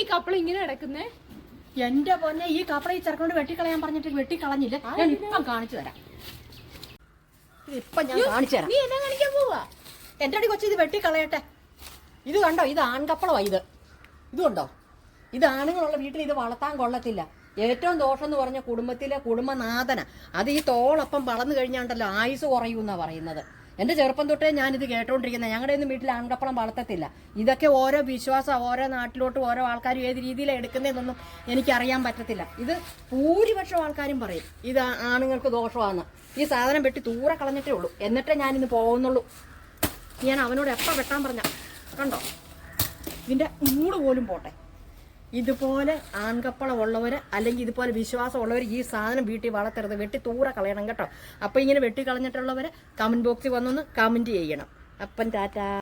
ഈ കപ്പിൾ ഇങ്ങനെ കിടക്കുന്നേ? എന്റെ പൊന്നെ ഈ കപ്പള ഈ ചെറുക്കൊണ്ട് വെട്ടിക്കളയാൻ പറഞ്ഞിട്ട് വെട്ടിക്കളഞ്ഞില്ല. ഞാൻ ഇപ്പം കാണിച്ചു തരാം. ഇപ്പം ഞാൻ കാണിച്ചു തരാം. നീ എന്നെ കാണിക്കാൻ പോവാ? എന്റെ അടി കൊച്ചു ഇത് വെട്ടിക്കളയട്ടെ. ഇത് കണ്ടോ? ഇത് ആൺകപ്പളമാണ് ഇത്. ഇതുണ്ടോ കണ്ടോ? ഇത് ആണുങ്ങളുള്ള വീട്ടിൽ ഇത് വളർത്താൻ കൊള്ളത്തില്ല. ഏറ്റവും ദോഷം എന്ന് പറഞ്ഞ കുടുംബത്തിലെ കുടുംബനാഥന. അത് ഈ തോളപ്പം വളർന്നു കഴിഞ്ഞാണ്ടല്ലോ ആയുസ് കുറയൂന്നാ പറയുന്നത്. എന്റെ ചെറുപ്പം തൊട്ടേ ഞാനിത് കേട്ടോണ്ടിരിക്കുന്നത് ഞങ്ങളുടെ ഒന്നും വീട്ടിൽ ആൺകപ്പളം വളർത്തത്തില്ല. ഇതൊക്കെ ഓരോ വിശ്വാസം ഓരോ നാട്ടിലോട്ട് ഓരോ ആൾക്കാരും ഏത് രീതിയിലാണ് എടുക്കുന്നതെന്നൊന്നും എനിക്കറിയാൻ പറ്റത്തില്ല. ഇത് ഭൂരിപക്ഷം ആൾക്കാരും പറയും ഇത് ആണുങ്ങൾക്ക് ദോഷമാണ് ഈ സാധനം വെട്ടി ദൂരെ കളഞ്ഞിട്ടേ ഉള്ളൂ. എന്നിട്ടേ ഞാനിന്ന് പോകുന്നുള്ളൂ ഞാൻ അവനോട് എപ്പോൾ വെട്ടാൻ പറഞ്ഞ? കണ്ടോ? ഇതിന്റെ മൂട് പോലും പോട്ടെ. ഇതുപോലെ ആൺകപ്പളം ഉള്ളവർ അല്ലെങ്കിൽ ഇതുപോലെ വിശ്വാസം വിശ്വാസമുള്ളവർ ഈ സാധനം വീട്ടിൽ വളർത്തരുത്. വെട്ടി തൂറ കളയണം കേട്ടോ. അപ്പം ഇങ്ങനെ വെട്ടി കളഞ്ഞിട്ടുള്ളവർ കമന്റ് ബോക്സിൽ വന്നൊന്ന് കമന്റ് ചെയ്യണം. അപ്പം ടാറ്റാ.